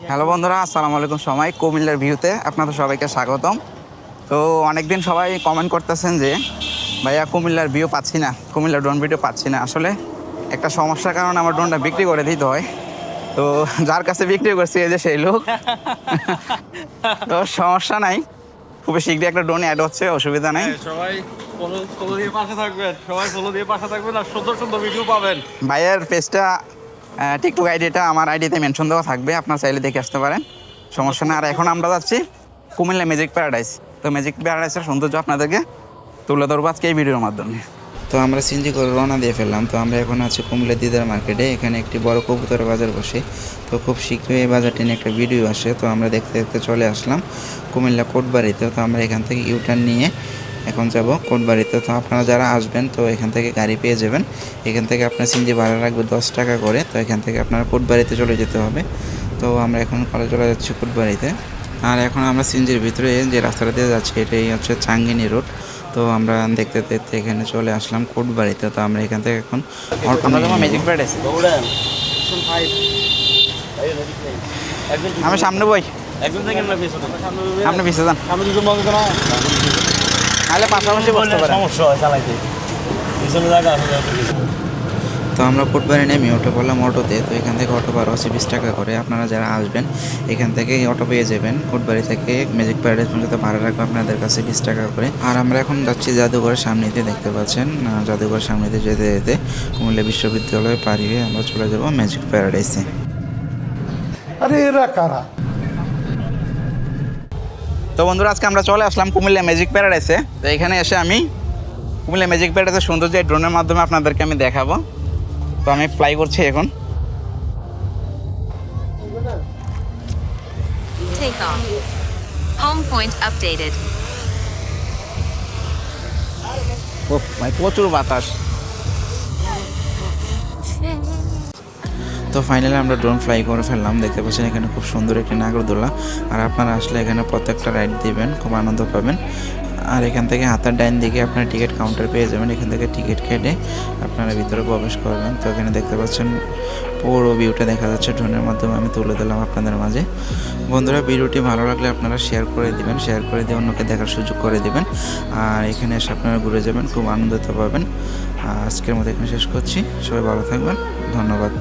Hello বন্ধুরা আসসালামু আলাইকুম সবাই কুমিল্লার ভিউতে আপনাদের সবাইকে স্বাগতম। তো অনেকদিন সবাই কমেন্ট করতেছেন যে ভাইয়া কুমিল্লার ভিউ পাচ্ছি না কুমিল্লার ড্রোন ভিডিও পাচ্ছি না। আসলে একটা সমস্যার কারণে আমার ড্রোনটা বিক্রি করে দিতে হয়। তো যার কাছে বিক্রি করছি এই যে সেই লোক। তো সমস্যা নাই খুবই শীঘ্রই একটা ড্রোন অ্যাড হচ্ছে অসুবিধা নেই। হ্যাঁ, সবাই ফলো ফলো দিয়ে পাশে থাকবেন সবাই ফলো দিয়ে পাশে থাকবেন আর সুন্দর সুন্দর ভিডিও পাবেন। ভাইয়ের পেজটা টিকটক আইডিটা আমার আইডিতে মেনশন দেওয়া থাকবে, আপনার চাইলে দেখে আসতে পারেন। সমস্যা না আর এখন আমরা যাচ্ছি কুমিল্লা ম্যাজিক প্যারাডাইস তো ম্যাজিক প্যারাডাইসের সৌন্দর্য আপনাদেরকে তুলে ধরবো আজকে এই ভিডিওর মাধ্যমে। তো আমরা সিনজি করে রওনা দিয়ে ফেললাম। তো আমরা এখন আছি কুমিল্লা দিদার মার্কেটে। এখানে একটি বড় কবুতর বাজার বসে। তো খুব শীঘ্রই এই বাজারটি নিয়ে একটা ভিডিও আসে। তো আমরা দেখতে দেখতে চলে আসলাম কুমিল্লা কোটবাড়িতে। তো আমরা এখান থেকে ইউটার্ন নিয়ে এখন যাব কোটবাড়িতে তো আপনারা যারা আসবেন তো এখান থেকে গাড়ি পেয়ে যাবেন। এখান থেকে আপনার সিনজি ভাড়া রাখবে দশ টাকা করে। তো এখান থেকে আপনারা কোটবাড়িতে চলে যেতে হবে। তো আমরা এখন কলে চলে যাচ্ছি কোটবাড়িতে আর এখন আমরা সিনজির ভিতরে যে রাস্তাটা দিয়ে যাচ্ছি এটাই হচ্ছে চাঙ্গিনী রোড। তো আমরা দেখতে দেখতে এখানে চলে আসলাম কোটবাড়িতে তো আমরা এখান থেকে এখন ম্যাজিক আমি সামনে বই। একজন থেকে না পেছনে। যান। সামনে দুজন বন্ধ না তাহলে পাশাপাশি বসতে পারেন। সমস্যা হয় চালাইতে। পিছনে জায়গা আছে তো আমরা কোটবাড়ি নেমে অটো বললাম অটোতে তো এখান থেকে অটো ভাড়া হচ্ছে বিশ টাকা করে। আপনারা যারা আসবেন এখান থেকে অটো পেয়ে যাবেন। কোটবাড়ি থেকে ম্যাজিক প্যারাডাইস পর্যন্ত ভাড়া রাখবে আপনাদের কাছে বিশ টাকা করে। আর আমরা এখন যাচ্ছি জাদুঘরের সামনেতে দেখতে পাচ্ছেন। জাদুঘরের সামনেতে যেতে যেতে কুমিল্লা বিশ্ববিদ্যালয়ে পারি হয়ে আমরা চলে যাব ম্যাজিক প্যারাডাইসে আরে এরা কারা? তো বন্ধুরা আজকে আমরা চলে আসলাম কুমিল্লা ম্যাজিক প্যারাডাইসে তো এখানে এসে আমি কুমিল্লা ম্যাজিক প্যারাডাইসের সৌন্দর্য ড্রোনের মাধ্যমে আপনাদেরকে আমি দেখাবো তো আমি ফ্লাই করছি এখন Take off. Home point updated. ও প্রচুর বাতাস তো ফাইনালি আমরা ড্রোন ফ্লাই করে ফেললাম। দেখতে পাচ্ছেন এখানে খুব সুন্দর একটি নাগরদোলা। আর আপনারা আসলে এখানে প্রত্যেকটা রাইড দিবেন, খুব আনন্দ পাবেন। আর এখান থেকে হাতার ডাইন দিকে আপনারা টিকিট কাউন্টার পেয়ে যাবেন। এখান থেকে টিকিট কেটে আপনারা ভিতরে প্রবেশ করবেন। তো এখানে দেখতে পাচ্ছেন পুরো ভিউটা দেখা যাচ্ছে ড্রোনের মাধ্যমে। আমি তুলে দিলাম আপনাদের মাঝে। বন্ধুরা, ভিডিওটি ভালো লাগলে আপনারা শেয়ার করে দিবেন। শেয়ার করে দিয়ে অন্যকে দেখার সুযোগ করে দিবেন। আর এখানে এসে আপনারা ঘুরে যাবেন, খুব আনন্দিত পাবেন। আজকের মতো এখানে শেষ করছি। সবাই ভালো থাকবেন। ধন্যবাদ।